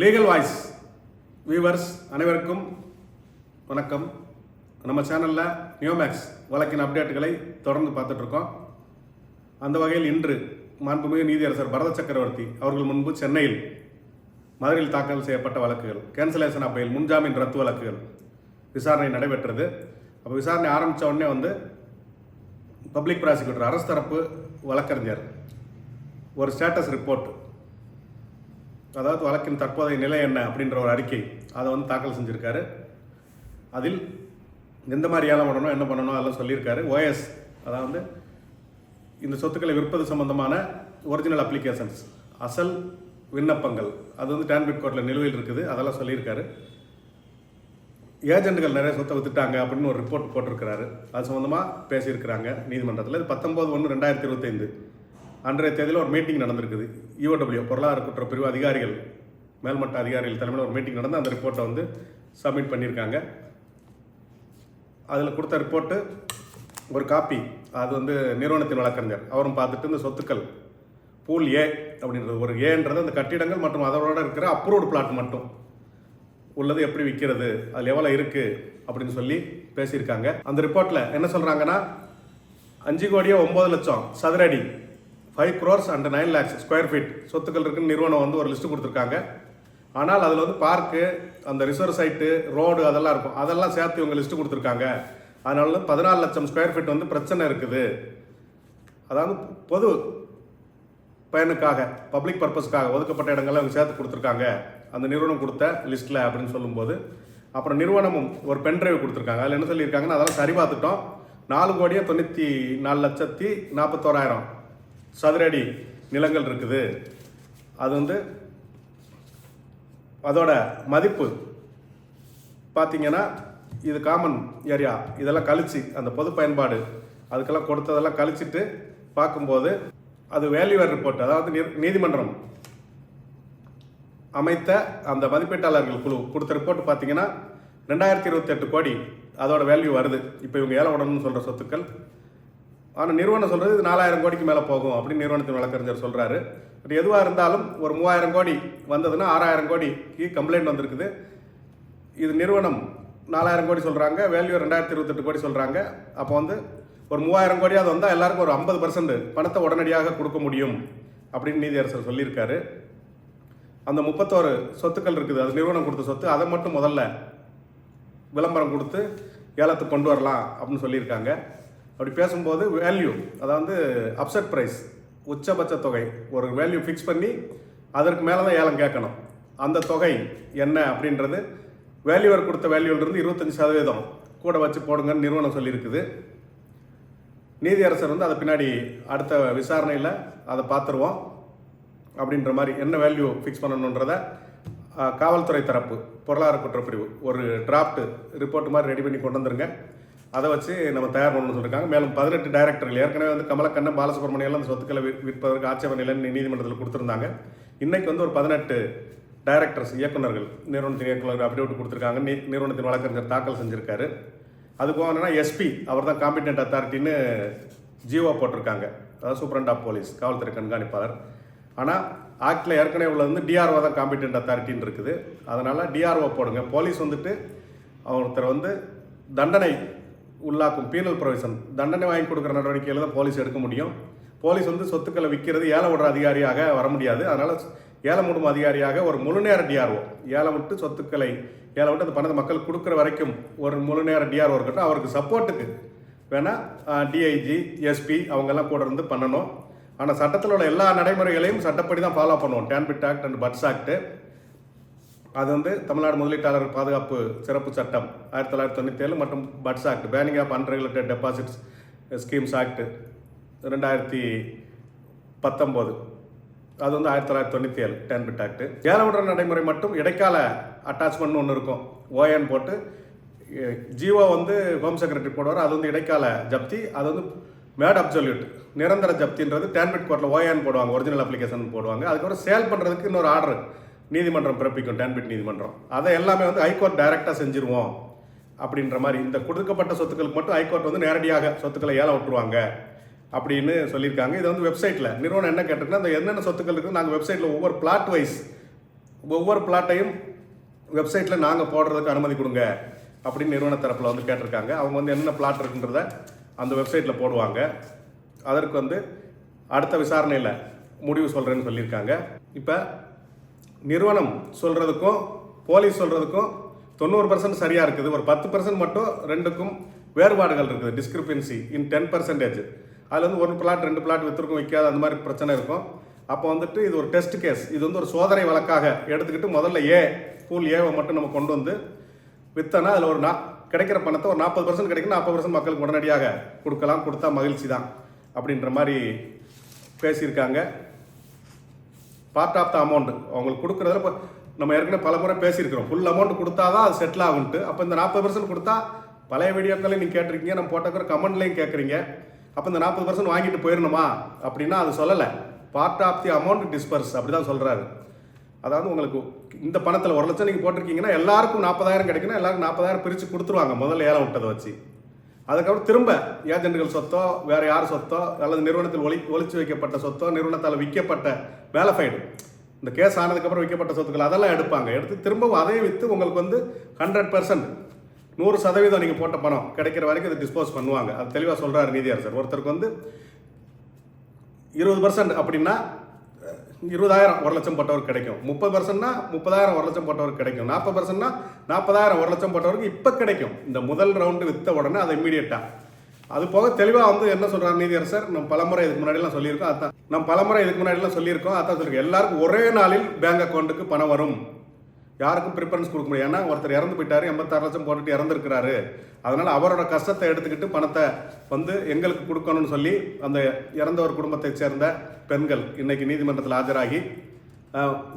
Legal voice viewers அனைவருக்கும் வணக்கம். நம்ம சேனலில் நியோமேக்ஸ் வழக்கின் அப்டேட்டுகளை தொடர்ந்து பார்த்துட்ருக்கோம் அந்த வகையில் இன்று மாண்புமிகு நீதியரசர் பரத சக்கரவர்த்தி அவர்கள் முன்பு சென்னையில் மதுரையில் தாக்கல் செய்யப்பட்ட வழக்குகள் கேன்சலேஷன் அப்பையில் முன்ஜாமீன் ரத்து வழக்குகள் விசாரணை நடைபெற்றது. அப்போ விசாரணை ஆரம்பித்த உடனே வந்து பப்ளிக் ப்ராசிக்யூட்டர் அரசு தரப்பு வழக்கறிஞர் ஒரு ஸ்டேட்டஸ் ரிப்போர்ட் அதாவது வழக்கின் தற்போதைய நிலை என்ன அப்படின்ற ஒரு அறிக்கை அதை வந்து தாக்கல் செஞ்சுருக்காரு. அதில் எந்த மாதிரி ஏலம் பண்ணணும் என்ன பண்ணணும் அதெல்லாம் சொல்லியிருக்காரு. ஓஎஸ் அதாவது இந்த சொத்துக்களை விற்பது சம்பந்தமான ஒரிஜினல் அப்ளிகேஷன்ஸ் அசல் விண்ணப்பங்கள் அது வந்து டான்பிட் கோர்ட்டில் நிலுவையில் இருக்குது அதெல்லாம் சொல்லியிருக்காரு. ஏஜென்ட்டுகள் நிறைய சொத்தை வித்துட்டாங்க அப்படின்னு ஒரு ரிப்போர்ட் போட்டிருக்கிறாரு. அது சம்மந்தமாக பேசியிருக்கிறாங்க நீதிமன்றத்தில். இது பத்தொம்போது ஒன்று ரெண்டாயிரத்தி இருபத்தைந்து. அன்றைய தேதியில் ஒரு மீட்டிங் நடந்திருக்குது. யூஓடபிள்யூ பொருளாதார குற்ற பிரிவு அதிகாரிகள் மேல்மட்ட அதிகாரிகள் தலைமையில் ஒரு மீட்டிங் நடந்து அந்த ரிப்போர்ட்டை வந்து சப்மிட் பண்ணியிருக்காங்க. அதில் கொடுத்த ரிப்போர்ட்டு ஒரு காப்பி அது வந்து நிறுவனத்தின் வழக்கறிஞர். அவரும் பார்த்துட்டு இந்த சொத்துக்கள் பூல் ஏ அப்படின்றது ஒரு ஏன்றது அந்த கட்டிடங்கள் மற்றும் அதோட இருக்கிற அப்ரூவ்டு பிளாட் மட்டும். உள்ளது எப்படி விற்கிறது அதில் எவ்வளோ இருக்குது அப்படின்னு சொல்லி பேசியிருக்காங்க. அந்த ரிப்போர்ட்டில் என்ன சொல்கிறாங்கன்னா அஞ்சு கோடியே ஒம்பது லட்சம் சதுர அடி five crores and nine lakhs square feet சொத்துக்கள் இருக்குன்னு நிறுவனம் வந்து ஒரு லிஸ்ட்டு கொடுத்துருக்காங்க. ஆனால் அதில் வந்து பார்க்கு அந்த ரிசர்வ் சைட்டு ரோடு அதெல்லாம் இருக்கும். அதெல்லாம் சேர்த்து இவங்க லிஸ்ட்டு கொடுத்துருக்காங்க. அதனால வந்து பதினாலு லட்சம் ஸ்கொயர் ஃபீட் வந்து பிரச்சனை இருக்குது. அதாவது பொது பயனுக்காக பப்ளிக் பர்பஸ்க்காக ஒதுக்கப்பட்ட இடங்கள்ல அவங்க சேர்த்து கொடுத்துருக்காங்க. அந்த நிறுவனம் கொடுத்த லிஸ்ட்டில் அப்படின்னு சொல்லும்போது அப்புறம் நிறுவனமும் ஒரு பென் டிரைவ் கொடுத்துருக்காங்க. அதில் என்ன சொல்லியிருக்காங்கன்னா அதெல்லாம் சரி பார்த்துட்டோம் நாலு கோடியே தொண்ணூற்றி நாலு லட்சத்தி நாற்பத்தோராயிரம் சதுரடி நிலங்கள் இருக்குது. அது வந்து அதோட மதிப்பு பார்த்தீங்கன்னா இது காமன் ஏரியா இதெல்லாம் கழிச்சு அந்த பொது பயன்பாடு. அதுக்கெல்லாம் கொடுத்ததெல்லாம் கழிச்சிட்டு பார்க்கும்போது அது வேல்யூவர் ரிப்போர்ட் அதாவது நீதிமன்றம் அமைத்த அந்த மதிப்பீட்டாளர்கள் குழு கொடுத்த ரிப்போர்ட் பார்த்தீங்கன்னா ரெண்டாயிரத்தி இருபத்தெட்டு கோடி அதோட வேல்யூ வருது. இப்போ இவங்க ஏழை விடணும்னு சொல்கிற சொத்துக்கள் ஆனால் நிறுவனம் சொல்கிறது இது நாலாயிரம் கோடிக்கு மேலே போகும் அப்படின்னு நிறுவனத்தின் வழக்கறிஞர் சொல்கிறாரு பட் எதுவாக இருந்தாலும் ஒரு மூவாயிரம் கோடி வந்ததுன்னா ஆறாயிரம் கோடிக்கு கம்ப்ளைண்ட் வந்திருக்குது. இது நிறுவனம் நாலாயிரம் கோடி சொல்கிறாங்க வேல்யூ ரெண்டாயிரத்தி இருபத்தெட்டு கோடி சொல்கிறாங்க அப்போ வந்து ஒரு மூவாயிரம் கோடியாவது வந்தால் எல்லாருக்கும் ஒரு ஐம்பது பர்சன்ட் பணத்தை உடனடியாக கொடுக்க முடியும் அப்படின்னு நீதியரசர் சொல்லியிருக்காரு. அந்த முப்பத்தோரு சொத்துக்கள் இருக்குது அது நிறுவனம் கொடுத்த சொத்து அதை மட்டும் முதல்ல விளம்பரம் கொடுத்து ஏலத்துக்கு கொண்டு வரலாம் அப்படின்னு சொல்லியிருக்காங்க. அப்படி பேசும்போது வேல்யூ அதாவது அப்செட் ப்ரைஸ் உச்சபட்ச தொகை ஒரு வேல்யூ ஃபிக்ஸ் பண்ணி அதற்கு மேலே தான் ஏலம் கேட்கணும். அந்த தொகை என்ன அப்படின்றது வேல்யூவர் கொடுத்த வேல்யூவிலிருந்து இருபத்தஞ்சி சதவீதம் கூட வச்சு போடுங்கன்னு நிறுவனம் சொல்லியிருக்குது. நீதியரசர் வந்து அதை பின்னாடி அடுத்த விசாரணையில் அதை பார்த்துருவோம். அப்படின்ற மாதிரி என்ன வேல்யூ ஃபிக்ஸ் பண்ணணுன்றத காவல்துறை தரப்பு பொருளாதார குற்றப்பிரிவு ஒரு டிராஃப்ட் ரிப்போர்ட் மாதிரி ரெடி பண்ணி கொண்டு வந்துருங்க. அதை வச்சு நம்ம தயார் பண்ணணும்னு சொல்லியிருக்காங்க மேலும் பதினெட்டு டைரக்டர்கள் ஏற்கனவே வந்து கமலக்கண்ணன் பாலசுப்ரமணியம் எல்லாம் அந்த சொத்துக்களை விற்பதற்கு ஆட்சேபனை இல்லைன்னு நீதிமன்றத்தில் கொடுத்துருந்தாங்க. இன்னைக்கு வந்து ஒரு பதினெட்டு டைரக்டர்ஸ் இயக்குனர்கள் நிறுவனத்தின் இயக்குனர் அப்டேட் கொடுத்துருக்காங்க. நீ நிறுவனத்தின் வழக்கறிஞர் தாக்கல் செஞ்சுருக்காரு. அது போக எஸ்பி அவர் தான் காம்பிடென்ட் அத்தாரிட்டின்னு ஜிஓ போட்டிருக்காங்க. அதாவது சூப்பரண்ட் ஆஃப் போலீஸ் காவல்துறை கண்காணிப்பாளர். ஆனால் ஆக்டில் ஏற்கனவே உள்ளது வந்து டிஆர்ஓ தான் காம்பிடென்ட் அத்தாரிட்டின்னு இருக்குது. அதனால் டிஆர்ஓ போடுங்க. போலீஸ் வந்துட்டு ஒருத்தர் வந்து தண்டனை உள்ளாக்கும் பீனல் ப்ரொவிஷன் தண்டனை வாங்கி கொடுக்குற நடவடிக்கையில் தான் போலீஸ் எடுக்க முடியும். போலீஸ் வந்து சொத்துக்களை விற்கிறது ஏழை விடுற அதிகாரியாக வர முடியாது. அதனால் ஏலம் விடும் அதிகாரியாக ஒரு முழு நேர டிஆர்ஓ ஏலம் விட்டு சொத்துக்களை ஏலம் விட்டு அந்த பணத்தை மக்கள் கொடுக்குற வரைக்கும் ஒரு முழு நேர டிஆர்ஓ இருக்கட்டும் அவருக்கு சப்போர்ட்டுக்கு வேணால் டிஐஜி எஸ்பி அவங்கெல்லாம் கூட இருந்து பண்ணணும். ஆனால் சட்டத்தில் உள்ள எல்லா நடைமுறைகளையும் சட்டப்படி தான் ஃபாலோ பண்ணுவோம். TANPID act and BUDS act அது வந்து தமிழ்நாடு முதலீட்டாளர் பாதுகாப்பு சிறப்பு சட்டம் ஆயிரத்தி தொள்ளாயிரத்தி தொண்ணூற்றி ஏழு மற்றும் BUDS act banning of unregulated deposits schemes act ரெண்டாயிரத்தி பத்தொம்போது அது வந்து ஆயிரத்தி தொள்ளாயிரத்தி தொண்ணூற்றி ஏழு டேன்பிட் ஆக்ட் ஏலவுடன் நடைமுறை மட்டும் இடைக்கால அட்டாச்மெண்ட்னு ஒன்று இருக்கும். ஓஎன் போட்டு ஜிஓ வந்து ஹோம் செக்ரட்டரி போடுவார் அது வந்து இடைக்கால ஜப்தி அது வந்து மேட் அப்சல்யூட் நிரந்தர ஜப்தின்றது டேன்பிட் கோர்ட்டில் ஓஎன் போடுவாங்க ஒரிஜினல் அப்ளிகேஷன் போடுவாங்க. அதுக்கப்புறம் சேல் பண்ணுறதுக்கு இன்னொரு ஆர்டர் நீதிமன்றம் பிறப்பிக்கும் டேன்பிட் நீதிமன்றம். அதை எல்லாமே வந்து ஹைகோர்ட் டைரெக்டாக செஞ்சிருவோம் அப்படின்ற மாதிரி. இந்த கொடுக்கப்பட்ட சொத்துக்களுக்கு மட்டும் ஹைகோர்ட் வந்து நேரடியாக சொத்துக்களை ஏல விட்டுருவாங்க அப்படின்னு சொல்லியிருக்காங்க. இது வந்து வெப்சைட்டில் நிறுவனம் என்ன கேட்டிருக்குன்னா அந்த என்னென்ன சொத்துக்கள் இருக்குது நாங்கள் வெப்சைட்டில் ஒவ்வொரு பிளாட் வைஸ் ஒவ்வொரு பிளாட்டையும் வெப்சைட்டில் நாங்கள் போடுறதுக்கு அனுமதி கொடுங்க அப்படின்னு நிறுவன தரப்பில் வந்து கேட்டிருக்காங்க. அவங்க வந்து என்னென்ன பிளாட் இருக்குன்றத அந்த வெப்சைட்டில் போடுவாங்க. அதற்கு வந்து அடுத்த விசாரணையில் முடிவு சொல்கிறேன்னு சொல்லியிருக்காங்க. இப்போ நிறுவனம் சொல்கிறதுக்கும் போலீஸ் சொல்கிறதுக்கும் தொண்ணூறு பர்சன்ட் சரியாக இருக்குது. ஒரு பத்து பர்சன்ட் மட்டும் ரெண்டுக்கும் வேறுபாடுகள் இருக்குது. டிஸ்கிரிப்பன்சி இன் டென் பர்சன்டேஜ் அதில் வந்து ஒரு பிளாட் ரெண்டு பிளாட் வித்திருக்கும் வைக்காத அந்த மாதிரி பிரச்சனை இருக்கும். அப்போ வந்துட்டு இது ஒரு டெஸ்ட் கேஸ் இது வந்து ஒரு சோதனை வழக்காக எடுத்துக்கிட்டு முதல்ல ஏ பூல் ஏவை மட்டும் நம்ம கொண்டு வந்து வித்தனா அதில் ஒரு நா கிடைக்கிற பணத்தை ஒரு நாற்பது பர்சன்ட் கிடைக்கும் நாற்பது பர்சன்ட் மக்களுக்கு உடனடியாக கொடுக்கலாம். கொடுத்தா மகிழ்ச்சி தான். அப்படின்ற மாதிரி பேசியிருக்காங்க. பார்ட் ஆஃப் த அமௌண்ட் அவங்களுக்கு கொடுக்குறதுல இப்போ நம்ம ஏற்கனவே பல முறை பேசியிருக்கிறோம். ஃபுல் அமௌண்ட் கொடுத்தா தான் அது செட்டில் ஆகுன்ட்டு அப்போ இந்த நாற்பது பர்சன்ட் கொடுத்தா பழைய வீடியோக்களையும் நீங்கள் கேட்டிருக்கீங்க. நம்ம போட்டக்கிற கமெண்ட்லையும் கேட்குறீங்க. அப்போ இந்த நாற்பது பர்சன்ட் வாங்கிட்டு போயிடணுமா அப்படின்னா அது சொல்லலை. Part of the amount disburse அப்படி தான் சொல்கிறாரு அதாவது உங்களுக்கு இந்த பணத்தில் ஒரு லட்சம் நீங்கள் போட்டிருக்கீங்கன்னா எல்லாருக்கும் நாற்பதாயிரம் கிடைக்குன்னா எல்லாருக்கும் நாற்பதாயிரம் பிரித்து கொடுத்துருவாங்க. முதல்ல ஏலம் விட்டதை வச்சு. அதுக்கப்புறம் திரும்ப ஏஜென்ட்டுகள் சொத்தோ வேறு யார் சொத்தோ அல்லது நிறுவனத்தில் ஒளி ஒழிச்சு வைக்கப்பட்ட சொத்தோ நிறுவனத்தால் விற்கப்பட்ட வேலஃபைடு இந்த கேஸ் ஆனதுக்கப்புறம் விற்கப்பட்ட சொத்துக்கள் அதெல்லாம் எடுப்பாங்க. எடுத்து திரும்பவும் அதையும் விற்று உங்களுக்கு வந்து ஹண்ட்ரட் பர்சன்ட் நூறு சதவீதம் நீங்கள் போட்ட பணம் கிடைக்கிற வரைக்கும் இதை டிஸ்போஸ் பண்ணுவாங்க. அது தெளிவாக சொல்கிறார் நீதியரசர். ஒருத்தருக்கு வந்து இருபது பர்சன்ட் அப்படின்னா இருபதாயிரம் ஒரு லட்சம் பட்டவருக்கு கிடைக்கும். முப்பது பர்சன்ட்னா முப்பதாயிரம் ஒரு லட்சம் பட்டவருக்கு கிடைக்கும். நாற்பது பர்சன்ட்னா நாற்பதாயிரம் ஒரு லட்சம் பட்டவருக்கு இப்போ கிடைக்கும். இந்த முதல் ரவுண்டு வித்த உடனே அது இமீடியட்டாக அது போக தெளிவாக வந்து என்ன சொல்கிறார் நீதியரசர்? நம்ம பலமுறை இதுக்கு முன்னாடிலாம் சொல்லியிருக்கோம். அதான். நம்ம பலமுறை இதுக்கு முன்னாடிலாம் சொல்லியிருக்கோம். அதான் சொல்லியிருக்கோம். எல்லாருக்கும் ஒரே நாளில் பேங்க் அக்கௌண்ட்டுக்கு பணம் வரும். யாருக்கும் ப்ரிஃபரன்ஸ் கொடுக்க முடியாது. ஏன்னா ஒருத்தர் இறந்து போயிட்டாரு எண்பத்தாறு லட்சம் போட்டுட்டு இறந்துருக்கிறாரு. அதனால் அவரோட கஷ்டத்தை எடுத்துக்கிட்டு பணத்தை வந்து எங்களுக்கு கொடுக்கணும்னு சொல்லி அந்த இறந்தவர் குடும்பத்தைச் சேர்ந்த பெண்கள் இன்னைக்கு நீதிமன்றத்தில் ஆஜராகி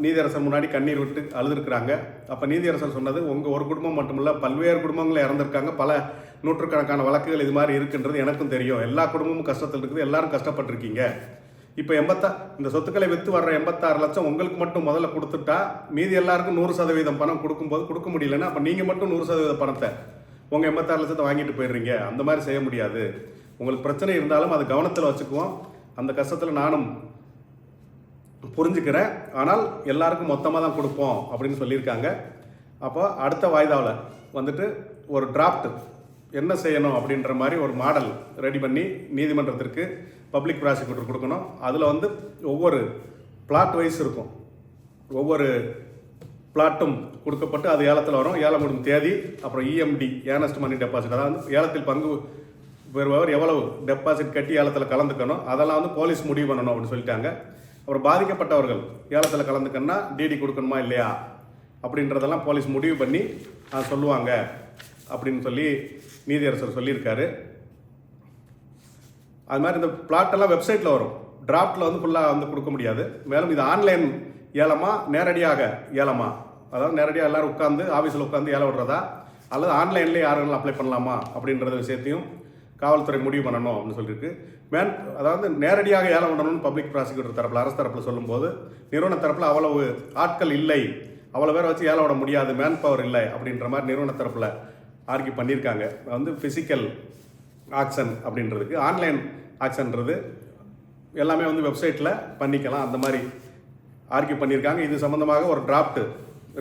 நீதியரசர் முன்னாடி கண்ணீர் விட்டு அழுதுருக்குறாங்க. அப்போ நீதியரசர் சொன்னது உங்கள் ஒரு குடும்பம் மட்டுமில்ல பல்வேறு குடும்பங்கள் இறந்துருக்காங்க. பல நூற்றுக்கணக்கான வழக்குகள் இது மாதிரி இருக்குன்றது எனக்கும் தெரியும். எல்லா குடும்பமும் கஷ்டத்தில் இருக்குது. எல்லாரும் கஷ்டப்பட்டிருக்கீங்க. இப்போ எண்பத்தா இந்த சொத்துக்களை விற்று வர்ற எண்பத்தாறு லட்சம் உங்களுக்கு மட்டும் முதல்ல கொடுத்துட்டா மீதி எல்லாருக்கும் நூறு சதவீதம் பணம் கொடுக்கும்போது கொடுக்க முடியலன்னா அப்போ நீங்கள் மட்டும் நூறு சதவீத பணத்தை உங்கள் எண்பத்தாறு லட்சத்தை வாங்கிட்டு போயிடுறீங்க. அந்த மாதிரி செய்ய முடியாது. உங்களுக்கு பிரச்சனை இருந்தாலும் அது கவனத்தில் வச்சுக்குவோம். அந்த கஷ்டத்தில் நானும் புரிஞ்சுக்கிறேன். ஆனால் எல்லாருக்கும் மொத்தமாக தான் கொடுப்போம் அப்படின்னு சொல்லியிருக்காங்க. அப்போ அடுத்த வாய்தாவில் வந்துட்டு ஒரு டிராஃப்ட் என்ன செய்யணும் அப்படின்ற மாதிரி ஒரு மாடல் ரெடி பண்ணி நீதிமன்றத்திற்கு பப்ளிக் ப்ராசிக்யூட்டர் கொடுக்கணும். அதில் வந்து ஒவ்வொரு பிளாட் வைஸ் இருக்கும். ஒவ்வொரு பிளாட்டும் கொடுக்கப்பட்டு அது ஏலத்தில் வரும். ஏலம் முடியும் தேதி அப்புறம் இஎம்டி ஏனஸ்ட் மணி டெபாசிட் அதாவது ஏலத்தில் பங்கு பெறுபவர் எவ்வளவு டெபாசிட் கட்டி ஏலத்தில் கலந்துக்கணும். அதெல்லாம் வந்து போலீஸ் முடிவு பண்ணணும் அப்படின்னு சொல்லிட்டாங்க. அப்புறம் பாதிக்கப்பட்டவர்கள் ஏலத்தில் கலந்துக்கணும்னா டிடி கொடுக்கணுமா இல்லையா? அப்படின்றதெல்லாம் போலீஸ் முடிவு பண்ணி சொல்லுவாங்க அப்படின்னு சொல்லி நீதியரசர் சொல்லியிருக்காரு. அது மாதிரி இந்த பிளாட்டெல்லாம் வெப்சைட்டில் வரும். டிராஃப்டில் வந்து ஃபுல்லாக வந்து கொடுக்க முடியாது. மேலும் இது ஆன்லைன் ஏலமா நேரடியாக ஏலமா? அதாவது நேரடியாக எல்லாரும் உட்காந்து ஆஃபீஸில் உட்காந்து ஏலம் விடுறதா? அல்லது ஆன்லைன்லேயே யாரெல்லாம் அப்ளை பண்ணலாமா? அப்படின்றத விஷயத்தையும் காவல்துறை முடிவு பண்ணணும் அப்படின்னு சொல்லியிருக்கு. மேன் அதாவது நேரடியாக ஏலம் விடணும்னு பப்ளிக் ப்ராசிக்யூட்டர் தரப்பில் அரசு தரப்பில் சொல்லும்போது நிறுவன தரப்பில் அவ்வளவு ஆட்கள் இல்லை. அவ்வளோ பேரை வச்சு ஏலம் விட முடியாது. மேன் பவர் இல்லை அப்படின்ற மாதிரி நிறுவன தரப்பில் ஆர்கி பண்ணியிருக்காங்க. வந்து ஃபிசிக்கல் ஆக்ஷன் அப்படின்றதுக்கு ஆன்லைன் ஆக்ஷன்றது எல்லாமே வந்து வெப்சைட்டில் பண்ணிக்கலாம். அந்த மாதிரி ஆர்கியூ பண்ணியிருக்காங்க. இது சம்மந்தமாக ஒரு டிராஃப்ட்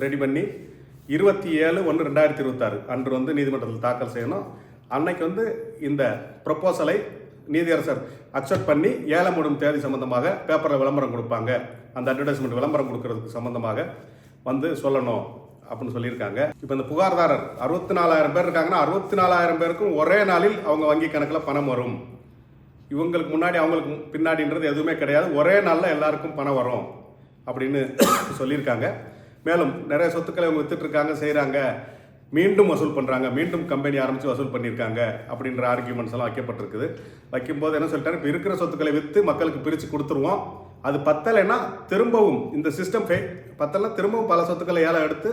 ரெடி பண்ணி இருபத்தி ஏழு ஒன்று ரெண்டாயிரத்தி இருபத்தாறு அன்று வந்து நீதிமன்றத்தில் தாக்கல் செய்யணும். அன்னைக்கு வந்து இந்த ப்ரொப்போசலை நீதியரசர் அக்செப்ட் பண்ணி ஏலம் விடும் தேதி சம்பந்தமாக பேப்பரில் விளம்பரம் கொடுப்பாங்க. அந்த அட்வர்டைஸ்மெண்ட் விளம்பரம் கொடுக்கறதுக்கு சம்பந்தமாக வந்து சொல்லணும். அப்படின்னு சொல்லியிருக்காங்க. இப்போ இந்த புகார்தாரர் அறுபத்தி நாலாயிரம் பேர் இருக்காங்கன்னா அறுபத்தி நாலாயிரம் பேருக்கும் ஒரே நாளில் அவங்க வங்கி கணக்கில் பணம் வரும். இவங்களுக்கு முன்னாடி அவங்களுக்கு பின்னாடின்றது எதுவுமே கிடையாது. ஒரே நாளில் எல்லாருக்கும் பணம் வரும் அப்படின்னு சொல்லியிருக்காங்க. மேலும் நிறைய சொத்துக்களை இவங்க வித்துட்ருக்காங்க செய்கிறாங்க மீண்டும் வசூல் பண்ணுறாங்க மீண்டும் கம்பெனி ஆரம்பித்து வசூல் பண்ணியிருக்காங்க அப்படின்ற ஆர்கியூமெண்ட்ஸ் எல்லாம் வைக்கப்பட்டிருக்குது. வைக்கும்போது என்ன சொல்லிட்டாரு? இப்போ இருக்கிற சொத்துக்களை விற்று மக்களுக்கு பிரித்து கொடுத்துருவோம். அது பத்தலைன்னா திரும்பவும் இந்த சிஸ்டம் ஃபே பத்தலைன்னா திரும்பவும் பல சொத்துக்களை ஏலம் எடுத்து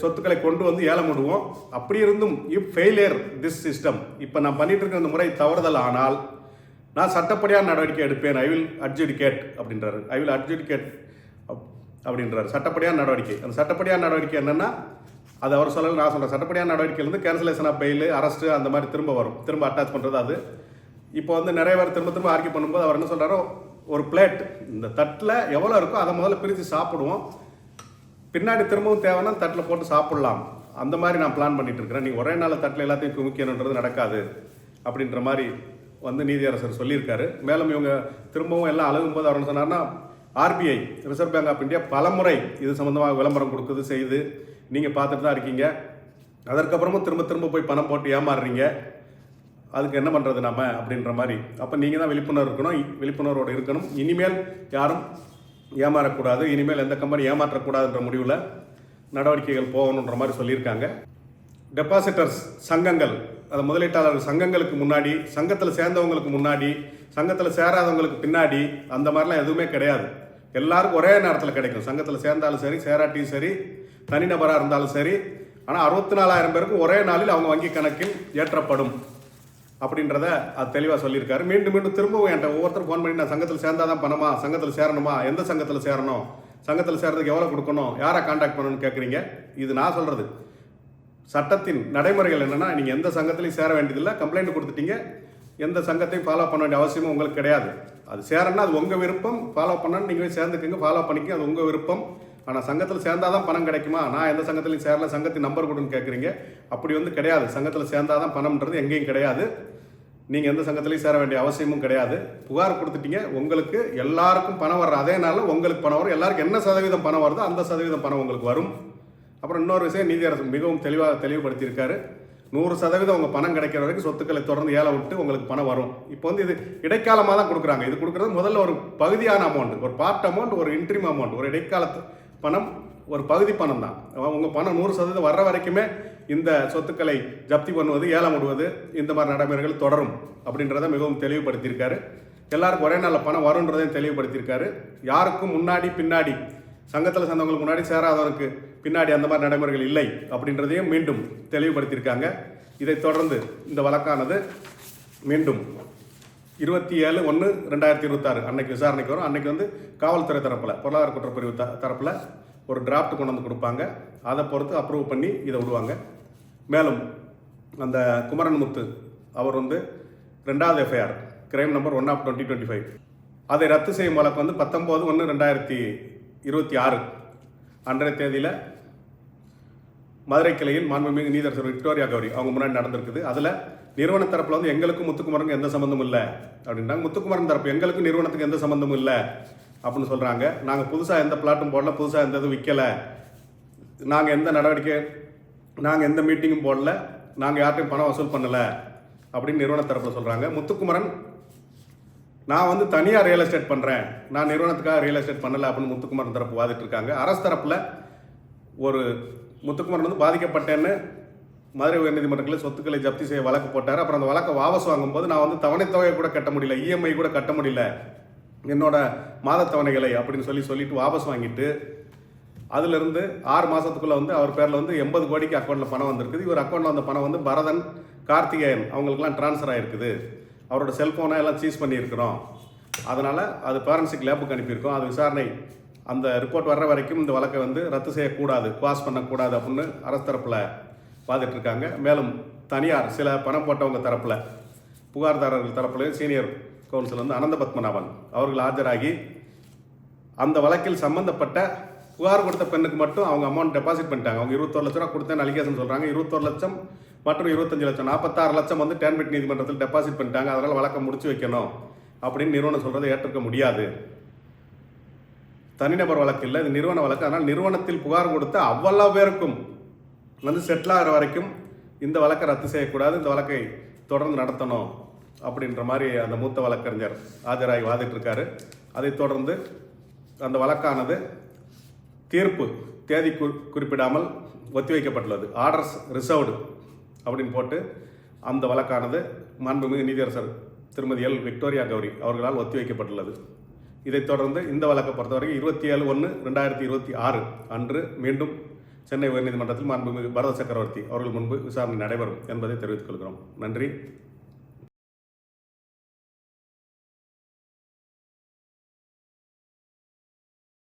சொத்துக்களை கொண்டு வந்து ஏலம் விடுவோம் அப்படி இருந்தும் இப் ஃபெயிலியர் திஸ் சிஸ்டம் இப்போ நான் பண்ணிட்டு இருக்கிற இந்த முறை தவறுதல் ஆனால் நான் சட்டப்படியான நடவடிக்கை எடுப்பேன். ஐ வில் அட்ஜுடிகேட் அப்படின்றாரு. ஐ வில் அட்ஜுடிகேட் அப்படின்றாரு. சட்டப்படியான நடவடிக்கை. அந்த சட்டப்படியான நடவடிக்கை என்னென்னா அது அவர் சொல்லல நான் சொல்கிறேன் சட்டப்படியான நடவடிக்கையிலேருந்து கேன்சலேஷன் ஆஃப் பெயில் அரெஸ்ட் அந்த மாதிரி திரும்ப வரும். திரும்ப அட்டாச் பண்ணுறது அது. இப்போ வந்து நிறைய பேர் திரும்ப திரும்ப ஆர்கியூ பண்ணும்போது அவர் என்ன சொல்கிறாரோ ஒரு பிளேட் இந்த தட்டில் எவ்வளோ இருக்கோ அதை முதல்ல பிரித்து சாப்பிடுவோம். பின்னாடி திரும்பவும் தேவைன்னா தட்டில் போட்டு சாப்பிட்லாம். அந்த மாதிரி நான் பிளான் பண்ணிட்டு இருக்கிறேன் நீ ஒரே நாள் தட்டில் எல்லாத்தையும் குமிக்கணுன்றது நடக்காது. அப்படின்ற மாதிரி வந்து நீதியரசர் சொல்லியிருக்காரு. மேலும் இவங்க திரும்பவும் எல்லாம் அழுகும் போது அவர் சொன்னார்னா RBI reserve bank of India பலமுறை இது சம்மந்தமாக விளம்பரம் கொடுக்குது செய்து. நீங்கள் பார்த்துட்டு தான் இருக்கீங்க. அதற்கப்புறமும் திரும்ப திரும்ப போய் பணம் போட்டு ஏமாறுறீங்க. அதுக்கு என்ன பண்ணுறது நாம? அப்படின்ற மாதிரி. அப்போ நீங்கள் தான் விழிப்புணர்வு இருக்கணும். இ- விழிப்புணர்வோடு இருக்கணும். இனிமேல் யாரும் ஏமாறக்கூடாது இனிமேல் எந்த கம்பெனி ஏமாற்றக்கூடாதுன்ற முடிவில் நடவடிக்கைகள் போகணுன்ற மாதிரி சொல்லியிருக்காங்க. டெபாசிட்டர்ஸ் சங்கங்கள் அது முதலீட்டாளர் சங்கங்களுக்கு முன்னாடி சங்கத்தில் சேர்ந்தவங்களுக்கு முன்னாடி சங்கத்தில் சேராதவங்களுக்கு பின்னாடி அந்த மாதிரிலாம் எதுவுமே கிடையாது. எல்லாருக்கும் ஒரே நேரத்தில் கிடைக்கும். சங்கத்தில் சேர்ந்தாலும் சரி சேராட்டியும் சரி தனிநபராக இருந்தாலும் சரி ஆனால் அறுபத்தி நாலாயிரம் பேருக்கும் ஒரே நாளில் அவங்க வங்கி கணக்கில் ஏற்றப்படும். அப்படின்றத அது தெளிவாக சொல்லியிருக்காரு. மீண்டும் மீண்டும் திரும்பவும் என்கிட்ட ஒவ்வொருத்தரும் ஃபோன் பண்ணி நான் சங்கத்தில் சேர்ந்தாதான் பணமா? சங்கத்தில் சேரணுமா? எந்த சங்கத்தில் சேரணும்? சங்கத்தில் சேர்றதுக்கு எவ்வளோ கொடுக்கணும்? யாரை காண்டாக்ட் பண்ணணும்னு கேட்குறீங்க இது நான் சொல்கிறது சட்டத்தின் நடைமுறைகள் என்னென்னா நீங்கள் எந்த சங்கத்திலையும் சேர வேண்டியதில்லை. கம்ப்ளைண்ட் கொடுத்துட்டீங்க. எந்த சங்கத்தையும் ஃபாலோ பண்ண வேண்டிய அவசியமும் உங்களுக்கு கிடையாது. அது சேரணும்னா அது உங்கள் விருப்பம். ஃபாலோ பண்ணணும் நீங்கள் சேர்ந்துக்கங்க. ஃபாலோ பண்ணிக்க அது உங்கள் விருப்பம். ஆனால் சங்கத்தில் சேர்ந்தாதான் பணம் கிடைக்குமா? நான் எந்த சங்கத்திலையும் சேரல. சங்கத்தின் நம்பர் கொடுன்னு கேட்குறீங்க அப்படி வந்து கிடையாது. சங்கத்தில் சேர்ந்தாதான் பணம்ன்றது எங்கேயும் கிடையாது. நீங்கள் எந்த சங்கத்திலையும் சேர வேண்டிய அவசியமும் கிடையாது. புகார் கொடுத்துட்டீங்க. உங்களுக்கு எல்லாருக்கும் பணம் வர்ற அதே நாளில் உங்களுக்கு பணம் வரும். எல்லாருக்கும் என்ன சதவீதம் பணம் வருதோ அந்த சதவீதம் பணம் உங்களுக்கு வரும். அப்புறம் இன்னொரு விஷயம் நீதியரசு மிகவும் தெளிவாக தெளிவுபடுத்தியிருக்காரு. நூறு சதவீதம் உங்கள் பணம் கிடைக்கிற வரைக்கும் சொத்துக்களை தொடர்ந்து ஏழை விட்டு உங்களுக்கு பணம் வரும். இப்போ வந்து இது இடைக்காலமாக தான் கொடுக்குறாங்க. இது கொடுக்குறது முதல்ல ஒரு பகுதியான அமௌண்ட் ஒரு பார்ட் அமௌண்ட் ஒரு இன்ட்ரீம் அமௌண்ட் ஒரு இடைக்காலத்து பணம் ஒரு பகுதி பணம் தான் உங்கள் பணம் நூறு சதவீதம் வர்ற வரைக்குமே இந்த சொத்துக்களை ஜப்தி பண்ணுவது ஏலம் விடுவது இந்த மாதிரி நடைமுறைகள் தொடரும் அப்படின்றத மிகவும் தெளிவுபடுத்தியிருக்காரு. எல்லாருக்கும் ஒரே நாளில் பணம் வரும்ன்றதையும் தெளிவுபடுத்தியிருக்காரு. யாருக்கும் முன்னாடி பின்னாடி சங்கத்தில் சேர்ந்தவங்களுக்கு முன்னாடி சேராதவனுக்கு பின்னாடி அந்த மாதிரி நடைமுறைகள் இல்லை அப்படின்றதையும் மீண்டும் தெளிவுபடுத்தியிருக்காங்க. இதைத் தொடர்ந்து இந்த வழக்கானது மீண்டும் இருபத்தி ஏழு ஒன்று ரெண்டாயிரத்தி இருபத்தாறு அன்னைக்கு விசாரணைக்கு வரும். அன்னைக்கு வந்து காவல்துறை தரப்பில் பொருளாதார குற்றப்பிரிவு த தரப்பில் ஒரு டிராஃப்ட் கொண்டு வந்து கொடுப்பாங்க. அதை பொறுத்து அப்ரூவ் பண்ணி இதை விடுவாங்க. மேலும் அந்த குமரன் முத்து அவர் வந்து ரெண்டாவது FIR crime number one of twenty twenty five அதை ரத்து செய்யும் வழக்கு வந்து பத்தொம்போது ஒன்று ரெண்டாயிரத்தி இருபத்தி ஆறு. அன்றைய தேதியில் மதுரை கிளையில் மாண்புமிகு நீதரசர் விக்டோரியா கௌரி அவங்க முன்னாடி நடந்திருக்குது. அதில் நிறுவன தரப்பில் வந்து எங்களுக்கும் முத்துக்குமரனுக்கும் எந்த சம்மந்தமும் இல்லை. அப்படின்றாங்க. முத்துக்குமரன் தரப்பு எங்களுக்கும் நிறுவனத்துக்கு எந்த சம்மந்தமும் இல்லை அப்படின்னு சொல்கிறாங்க நாங்கள் புதுசாக எந்த பிளாட்டும் போடல புதுசாக எந்த இதுவும் விற்கலை நாங்கள் எந்த நடவடிக்கை நாங்கள் எந்த மீட்டிங்கும் போடல. நாங்கள் யார்ட்டையும் பணம் வசூல் பண்ணலை அப்படின்னு நிறுவன தரப்பில் சொல்கிறாங்க முத்துக்குமரன் நான் வந்து தனியாக ரியல் எஸ்டேட் பண்ணுறேன் நான் நிறுவனத்துக்காக ரியல் எஸ்டேட் பண்ணலை அப்படின்னு முத்துக்குமரன் தரப்பு வாதிட்டு இருக்காங்க. அரசு தரப்பில் ஒரு முத்துக்குமரன் வந்து பாதிக்கப்பட்டேன்னு மதுரை உயர்நீதிமன்றத்தில் சொத்துக்களை ஜப்தி செய்ய வழக்கு போட்டார். அப்புறம் அந்த வழக்கை வாபஸ் வாங்கும்போது நான் வந்து தவணைத்தொகையை கூட கட்ட முடியல. இஎம்ஐ கூட கட்ட முடியல. என்னோட மாத தவணைகளை அப்படின்னு சொல்லி சொல்லிட்டு வாபஸ் வாங்கிட்டு அதுலேருந்து ஆறு மாதத்துக்குள்ளே வந்து அவர் பேரில் வந்து எண்பது கோடிக்கு அக்கௌண்ட்டில் பணம் வந்திருக்குது. இவர் அக்கௌண்ட்டில் வந்த பணம் வந்து பரதன் கார்த்திகேயன் அவங்களுக்குலாம் ட்ரான்ஸ்ஃபர் ஆகிருக்குது அவரோட செல்ஃபோனை எல்லாம் சீஸ் பண்ணியிருக்கிறோம். அதனால் அது பேரன்சிக் லேபுக்கு அனுப்பியிருக்கோம். அது விசாரணை அந்த ரிப்போர்ட் வர்ற வரைக்கும் இந்த வழக்கை வந்து ரத்து செய்யக்கூடாது. பாஸ் பண்ணக்கூடாது அப்படின்னு அரசு தரப்பில் பார்த்துட்டு இருக்காங்க மேலும் தனியார் சில பணம் போட்டவங்க தரப்பில் புகார்தாரர்கள் தரப்புலையும் சீனியர் கவுன்சில் வந்து அனந்த பத்மநாபன் அவர்கள் ஆஜராகி அந்த வழக்கில் சம்பந்தப்பட்ட புகார் கொடுத்த பெண்ணுக்கு மட்டும் அவங்க அமௌண்ட் டெபாசிட் பண்ணிட்டாங்க. அவங்க இருபத்தோரு லட்ச ரூபா கொடுத்தேன் அலிகேஷன் சொல்கிறாங்க இருபத்தோரு லட்சம் மற்றும் இருபத்தஞ்சு லட்சம் நாற்பத்தாறு லட்சம் வந்து டேன்பிட் நீதிமன்றத்தில் டெபாசிட் பண்ணிட்டாங்க. அதனால் வழக்கை முடிச்சு வைக்கணும் அப்படின்னு நிறுவனம் சொல்றதை ஏற்றுக்க முடியாது. தனிநபர் வழக்கு இல்லை இது நிறுவன வழக்கு. ஆனால் நிறுவனத்தில் புகார் கொடுத்த அவ்வளவு பேருக்கும் வந்து செட்டில் ஆகிற வரைக்கும் இந்த வழக்கை ரத்து செய்யக்கூடாது இந்த வழக்கை தொடர்ந்து நடத்தணும் அப்படின்ற மாதிரி அந்த மூத்த வழக்கறிஞர் ஆஜராகி வாதிட்டு அதை அதைத் தொடர்ந்து அந்த வழக்கானது தீர்ப்பு தேதி கு குறிப்பிடாமல் ஒத்திவைக்கப்பட்டுள்ளது. ஆர்டர்ஸ் ரிசர்வ்டு அப்படின்னு போட்டு அந்த வழக்கானது மாண்புமிகு நீதியரசர் திருமதி எல். விக்டோரியா கௌரி அவர்களால் ஒத்திவைக்கப்பட்டுள்ளது. இதைத் தொடர்ந்து இந்த வழக்கை பொறுத்தவரைக்கும் இருபத்தி ஏழு ஒன்று ரெண்டாயிரத்தி இருபத்தி ஆறு அன்று மீண்டும் சென்னை உயர்நீதிமன்றத்தில் மாண்புமிகு பரத சக்கரவர்த்தி அவர்கள் முன்பு விசாரணை நடைபெறும் என்பதை தெரிவித்துக் கொள்கிறோம். நன்றி.